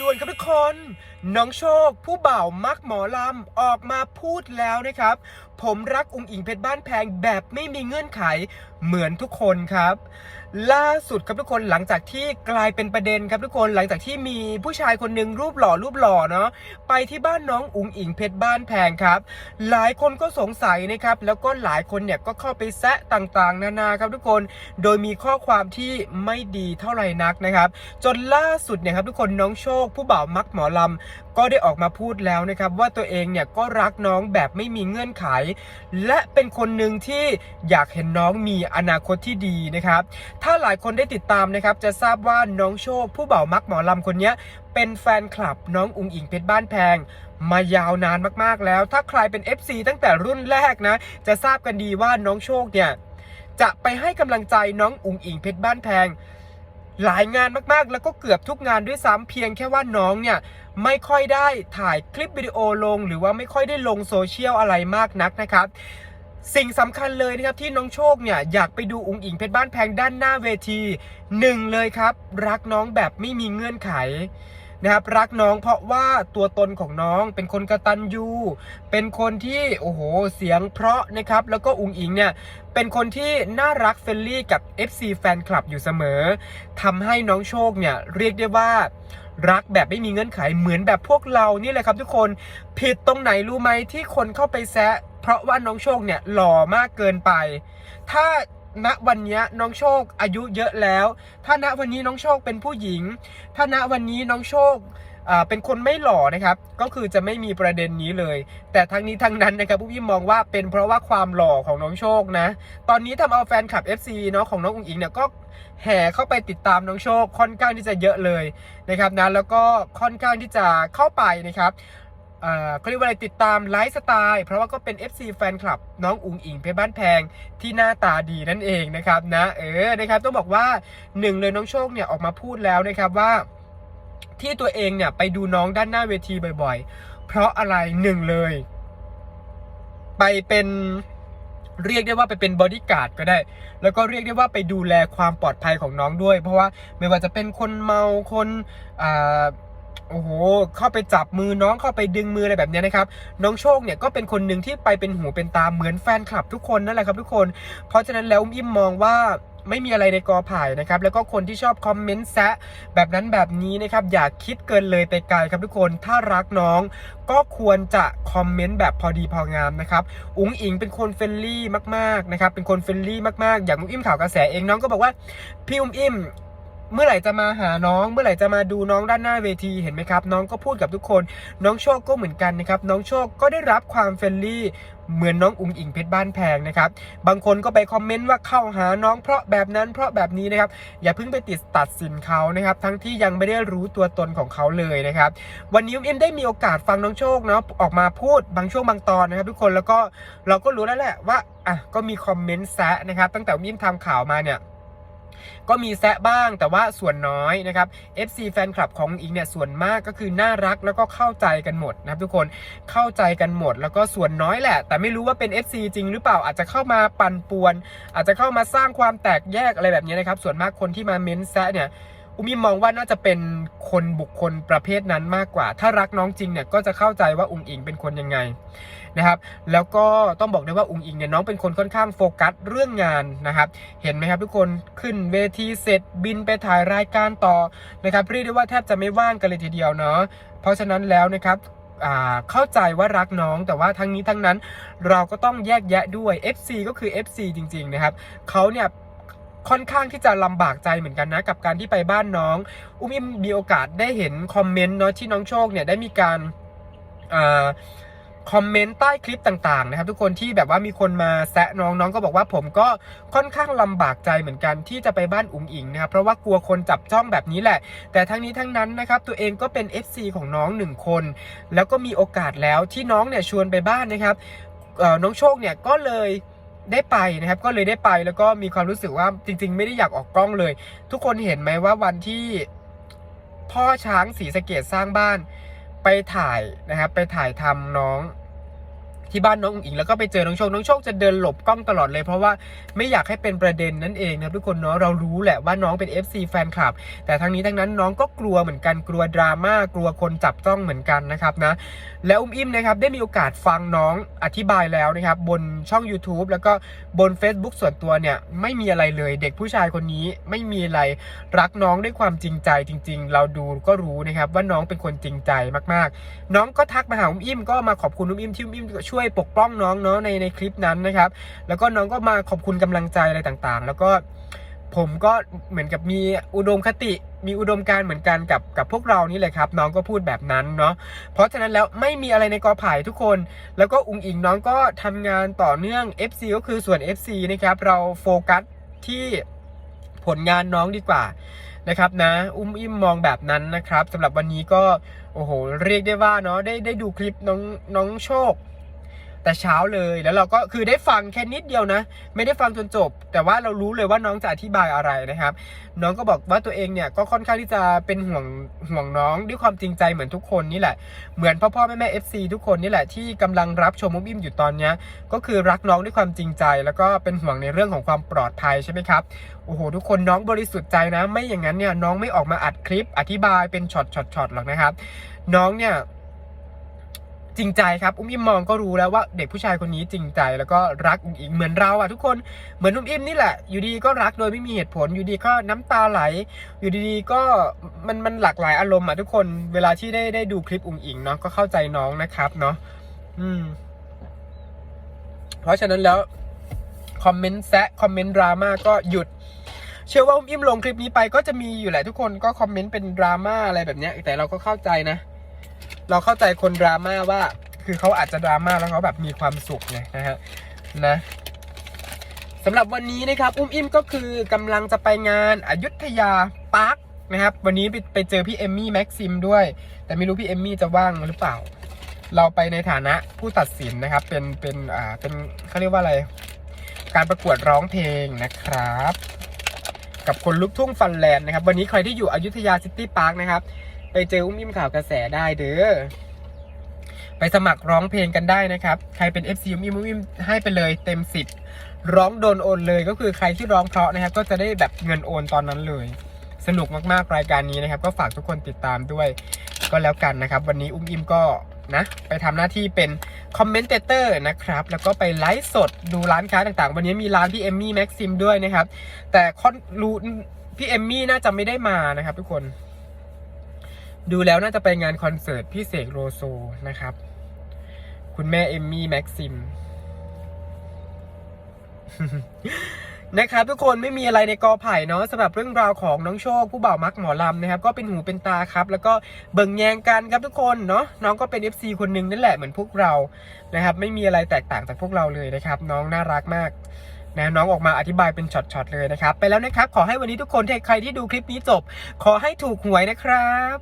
ด่วนครับทุกคน น้องโชค ผู้บ่าวมักหมอลำ ออกมาพูดแล้วนะครับ ผมรักอุงอิงเพชรบ้านแพงแบบไม่มีเงื่อนไขเหมือนทุกคนครับ ล่าสุดครับทุกคนหลังจากที่กลายเป็นประเด็นครับทุกคนหลังจากที่มีผู้ชายคนหนึ่งรูปหล่อรูปหล่อเนาะไปที่บ้านน้องอุงอิงเพชรบ้านแพงครับ หลายคนก็สงสัยนะครับแล้วก็หลายคนเนี่ยก็เข้าไปแซะต่างๆ นานาครับทุกคน โดยมีข้อความที่ไม่ดีเท่าไหร่นักนะครับ จนล่าสุดเนี่ยครับทุกคนน้องโชค ผู้บ่าวมักหมอลำก็ได้ออกมาพูดแล้วนะครับว่าตัวเองเนี่ยก็รักน้องแบบไม่มีเงื่อนไข และเป็นคนหนึ่งที่อยากเห็นน้องมีอนาคตที่ดีนะครับถ้าหลายคนได้ติดตามนะครับจะทราบว่าน้องโชคผู้บ่าวมักหมอลำคนนี้เป็นแฟนคลับน้องอุงอิงเพชรบ้านแพง มายาวนานมากๆแล้ว ถ้าใครเป็น FC ตั้งแต่รุ่นแรกนะ จะทราบกันดีว่าน้องโชคเนี่ยจะไปให้กำลังใจน้องอุงอิงเพชรบ้านแพง หลายงานมากๆ แล้วก็เกือบทุกงานด้วยซ้ำเพียงแค่ว่าน้องเนี่ยไม่ค่อยได้ถ่ายคลิปวิดีโอลง หรือว่าไม่ค่อยได้ลงโซเชียลอะไรมากนักนะครับ สิ่งสำคัญเลยนะครับที่น้องโชคเนี่ยอยากไปดูอุงอิงเพชรบ้านแพงด้านหน้าเวทีหนึ่งเลยครับ รักน้องแบบไม่มีเงื่อนไขนะครับรักน้องเพราะว่าตัวตนของน้องเป็นคนกระตันยูเป็นคนที่โอ้โหเสียงเพราะนะครับแล้วก็อุงอิงเนี่ยเป็นคนที่น่ารักเฟรนลี่กับ FC แฟนคลับอยู่เสมอทำให้น้องโชคเนี่ยเรียกได้ว่ารักแบบไม่มีเงื่อนไขเหมือนแบบพวกเรานี่แหละครับทุกคนผิดตรงไหนรู้ไหมที่คนเข้าไปแซะ เพราะว่าน้องโชคเนี่ยหล่อมากเกินไป ถ้าณวันนี้น้องโชคอายุเยอะแล้ว ถ้าณวันนี้น้องโชคเป็นผู้หญิง ถ้าณวันนี้น้องโชคอ่าเป็นคนไม่หล่อนะครับ ก็คือจะไม่มีประเด็นนี้เลย แต่ทั้งนี้ทั้งนั้นนะครับผู้พี่มองว่าเป็นเพราะว่าความหล่อของน้องโชคนะ ตอนนี้ทำเอาแฟนคลับ FC เนาะของน้องอุ๋งอิงเนี่ยก็แห่เข้าไปติดตามน้องโชคค่อนข้างที่จะเยอะเลยนะครับนะแล้วก็ค่อนข้างที่จะเข้าไปนะครับ เขาเรียกว่าอะไรติดตามไลฟ์สไตล์เพราะว่าก็เป็น FC แฟนคลับ น้องอุงอิงเพชรบ้านแพงที่หน้าตาดีนั่นเองนะครับนะเออนะครับต้องบอกว่าหนึ่งเลยน้องโชคเนี่ยออกมาพูดแล้วนะครับว่าที่ตัวเองเนี่ยไปดูน้องด้านหน้าเวทีบ่อยๆ เพราะอะไรหนึ่งเลย ไปเป็นเรียกได้ว่าไปเป็นบอดี้การ์ดก็ได้ แล้วก็เรียกได้ว่าไปดูแลความปลอดภัยของน้องด้วย เพราะว่าไม่ว่าจะเป็นคนเมาคนอ่า โอ้โห เข้าไปจับมือน้องเข้าไปดึงมืออะไรแบบนี้นะครับ น้องโชคเนี่ยก็เป็นคนหนึ่งที่ไปเป็นหูเป็นตาเหมือนแฟนคลับทุกคนนั่นแหละครับทุกคน เพราะฉะนั้นแล้วอุ้มอิ่มมองว่าไม่มีอะไรในกอไผ่นะครับ แล้วก็คนที่ชอบคอมเมนต์แซะแบบนั้นแบบนี้นะครับ อย่าคิดเกินเลยไปไกลครับทุกคน ถ้ารักน้องก็ควรจะคอมเมนต์แบบพอดีพองามนะครับ อุ๋งอิงเป็นคนเฟรนลี่มากๆนะครับ เป็นคนเฟรนลี่มากๆ อย่างอุ้มอิ่มข่าวกระแสเองน้องก็บอกว่าพี่อุ้มอิ่ม เมื่อไหร่จะมาหาน้อง เมื่อไหร่จะมาดูน้องด้านหน้าเวทีเห็นไหมครับ น้องก็พูดกับทุกคน น้องโชคก็เหมือนกันนะครับ น้องโชคก็ได้รับความเฟรนลี่เหมือนน้องอุ๋งอิงเพชรบ้านแพงนะครับ บางคนก็ไปคอมเมนต์ว่าเข้าหาน้องเพราะแบบนั้นเพราะแบบนี้นะครับ อย่าเพิ่งไปติดตัดสินเขานะครับ ทั้งที่ยังไม่ได้รู้ตัวตนของเขาเลยนะครับ วันนี้อุ้มเอ็มได้มีโอกาสฟังน้องโชคเนาะออกมาพูดบางช่วงบางตอนนะครับ ทุกคนแล้วก็เราก็รู้แล้วแหละว่าอะก็มีคอมเมนต์แซะนะครับ ตั้งแต่อุ้มเอ็มทำข่าวมาเนี่ย ก็มีแซะบ้างแต่ว่าส่วนน้อยนะครับ FC แฟนคลับของอิงเนี่ยส่วนมากก็คือน่ารักแล้วก็เข้าใจกันหมดนะครับทุกคนเข้าใจกันหมดแล้วก็ส่วนน้อยแหละ แต่ไม่รู้ว่าเป็น FC จริงหรือเปล่าอาจจะเข้ามาปั่นป่วน อาจจะเข้ามาสร้างความแตกแยกอะไรแบบนี้นะครับ ส่วนมากคนที่มาเม้นแซะเนี่ยอุมิมองว่าน่าจะเป็นคนบุคคลประเภทนั้นมากกว่า ถ้ารักน้องจริงเนี่ยก็จะเข้าใจว่าอุงอิงเป็นคนยังไง นะครับ แล้วก็ต้องบอกได้ว่าอุงอิงเนี่ยน้องเป็นคนค่อนข้างโฟกัสเรื่องงานนะครับ เห็นไหมครับทุกคนขึ้นเวทีเสร็จบินไปถ่ายรายการต่อนะครับเรียกได้ว่าแทบจะไม่ว่างกันเลยทีเดียวเนาะเพราะฉะนั้นแล้วนะครับเข้าใจว่ารักน้องแต่ว่าทั้งนี้ทั้งนั้นเราก็ต้องแยกแยะด้วย FC ก็คือ FC จริง ๆ นะครับเขาเนี่ยค่อนข้างที่จะลำบากใจเหมือนกันนะ กับการที่ไปบ้านน้อง อุ้มอิมมีโอกาสได้เห็นคอมเมนต์เนาะที่น้องโชคเนี่ยได้มีการอา คอมเมนต์ใต้คลิปต่างๆนะครับทุกคนที่แบบว่ามีคนมาแซะน้องน้องก็บอกว่าผมก็ค่อนข้างลำบากใจเหมือนกันที่จะไปบ้านอุ๋งอิงนะครับเพราะว่ากลัวคนจับจ้องแบบนี้แหละ แต่ทั้งนี้ทั้งนั้นนะครับตัวเองก็เป็น FC ของน้องหนึ่งคน แล้วก็มีโอกาสแล้วที่น้องเนี่ยชวนไปบ้านนะครับเอ่อน้องโชคเนี่ยก็เลยได้ไปนะครับก็เลยได้ไปแล้วก็มีความรู้สึกว่าจริง ๆ ไม่ได้อยากออกกล้องเลย ทุกคนเห็นไหมว่าวันที่พ่อช้างสีสะเกดสร้างบ้าน ไปถ่ายนะครับไปถ่ายทำน้อง ที่บ้านน้องอิงแล้วก็ไปเจอน้องโชค น้องโชคจะเดินหลบกล้องตลอดเลย เพราะว่าไม่อยากให้เป็นประเด็นนั่นเองนะทุกคนเนาะเรารู้แหละว่าน้องเป็น FC แฟนคลับ แต่ทั้งนี้ทั้งนั้นน้องก็กลัวเหมือนกันกลัวดราม่ากลัวคนจับจ้องเหมือนกันนะครับนะแล้วอุ้มอิ่มนะครับได้มีโอกาสฟังน้องอธิบายแล้วนะครับบนช่อง YouTube แล้วก็บน Facebook ส่วนตัวเนี่ยไม่มีอะไรเลย เด็กผู้ชายคนนี้ไม่มีอะไรรักน้องด้วยความจริงใจจริง ๆ เราดูก็รู้นะครับว่าน้องเป็นคนจริงใจมากๆ น้องก็ทักมาหาอุ้มอิ่มก็มาขอบคุณอุ้มอิ่มที่อุ้มอิ่มช่วยปกป้องน้องเนาะในในคลิปนั้นนะครับ แล้วก็น้องก็มาขอบคุณกำลังใจอะไรต่างๆ แล้วก็ผมก็เหมือนกับมีอุดมคติ มีอุดมการเหมือนกันกับกับพวกเรานี่แหละครับ น้องก็พูดแบบนั้นเนาะเพราะฉะนั้นแล้วไม่มีอะไรในกอไผ่ทุกคน แล้วก็อุงอิงน้องก็ทำงานต่อเนื่อง FC ก็คือส่วน FC นะครับเราโฟกัสที่ผลงานน้องดีกว่านะครับนะอุ้มอิ่มมองแบบนั้นนะครับสำหรับวันนี้ก็โอ้โหเรียกได้ว่าเนาะได้ได้ดูคลิปน้องน้องโชค แต่เช้าเลยแล้วเราก็คือได้ฟังแค่นิดเดียวนะ ไม่ได้ฟังจนจบ แต่ว่าเรารู้เลยว่าน้องจะอธิบายอะไรนะครับ น้องก็บอกว่าตัวเองเนี่ยก็ค่อนข้างที่จะเป็นห่วงห่วงน้องด้วยความจริงใจเหมือนทุกคนนี่แหละ เหมือนพ่อพ่อแม่แม่เอฟซีทุกคนนี่แหละที่กำลังรับชมมุมอิ่มอยู่ตอนเนี้ยก็คือรักน้องด้วยความจริงใจ แล้วก็เป็นห่วงในเรื่องของความปลอดภัยใช่ไหมครับโอ้โหทุกคนน้องบริสุทธิ์ใจนะ ไม่อย่างนั้นเนี่ยน้องไม่ออกมาอัดคลิปอธิบายเป็นช็อตช็อตช็อตหรอกนะครับ น้องเนี่ย จริงใจครับ อุ้มอิมมองก็รู้แล้วว่าเด็กผู้ชายคนนี้จริงใจแล้วก็รักอุ้งอิงเหมือนเราอะทุกคนเหมือนอุ้มอิมนี่แหละ อยู่ดีก็รักโดยไม่มีเหตุผล อยู่ดีก็น้ำตาไหล อยู่ดีๆก็มันมันหลากหลายอารมณ์อะทุกคนเวลาที่ได้ได้ดูคลิปอุ้งอิงเนาะก็เข้าใจน้องนะครับเนาะอืม เพราะฉะนั้นแล้วคอมเมนต์แซะคอมเมนต์ดราม่าก็หยุดเชื่อว่าอุ้มอิ่มลงคลิปนี้ไปก็จะมีอยู่แหละทุกคนก็คอมเมนต์เป็นดราม่าอะไรแบบเนี้ยแต่เราก็เข้าใจนะ เราเข้าใจคนดราม่าว่า คือเขาอาจจะดราม่าแล้วเขาแบบมีความสุขไงนะฮะนะสำหรับวันนี้นะครับ อุ้มอิ่มก็คือกำลังจะไปงานอายุทยาปาร์คนะครับ วันนี้ไปไปเจอพี่เอมมี่แม็กซิมด้วย แต่ไม่รู้พี่เอมมี่จะว่างหรือเปล่า เราไปในฐานะผู้ตัดสินนะครับ เป็นเป็นอ่าเป็นเขาเรียกว่าอะไร การประกวดร้องเพลงนะครับ กับคนลุกทุ่งฟันแลนด์นะครับ วันนี้ใครที่อยู่อยุธยาซิตี้พาร์คนะครับ ไปเจออุ้มอิ่มข่าวกระแสได้เด้อไปสมัครร้องเพลงกันได้นะครับ ใครเป็น FC อุ้มอิ่มอุ้มอิ่มให้ไปเลยเต็ม10ร้องโดนโอนเลยก็คือใครที่ร้องเพราะนะครับ ก็จะได้แบบเงินโอนตอนนั้นเลย สนุกมากๆรายการนี้นะครับ ก็ฝากทุกคนติดตามด้วยก็แล้วกันนะครับ วันนี้อุ้มอิ่มก็นะไปทำหน้าที่เป็นคอมเมนเตเตอร์นะครับ แล้วก็ไปไลฟ์สดดูร้านค้าต่างๆ วันนี้มีร้านพี่เอมมี่แม็กซิมด้วยนะครับ แต่คอนรู้พี่เอมมี่น่าจะไม่ได้มานะครับทุกคน ดูแล้วน่าจะไปงานคอนเสิร์ตพี่เสกโลโซนะครับ คุณแม่เอมมี่แม็กซิม นะครับทุกคนไม่มีอะไรในกอไผ่เนาะสำหรับเรื่องราวของน้องโชคผู้บ่าวมักหมอลำนะครับ ก็เป็นหูเป็นตาครับ แล้วก็เบิ่งแยงกันครับทุกคนเนาะน้องก็เป็น FC คนหนึ่งนั่นแหละเหมือนพวกเรานะครับ ไม่มีอะไรแตกต่างจากพวกเราเลยนะครับ น้องน่ารักมากนะน้องออกมาอธิบายเป็นช็อตๆเลยนะครับ ไปแล้วนะครับ ขอให้วันนี้ทุกคนใครที่ดูคลิปนี้จบ ขอให้ถูกหวยนะครับ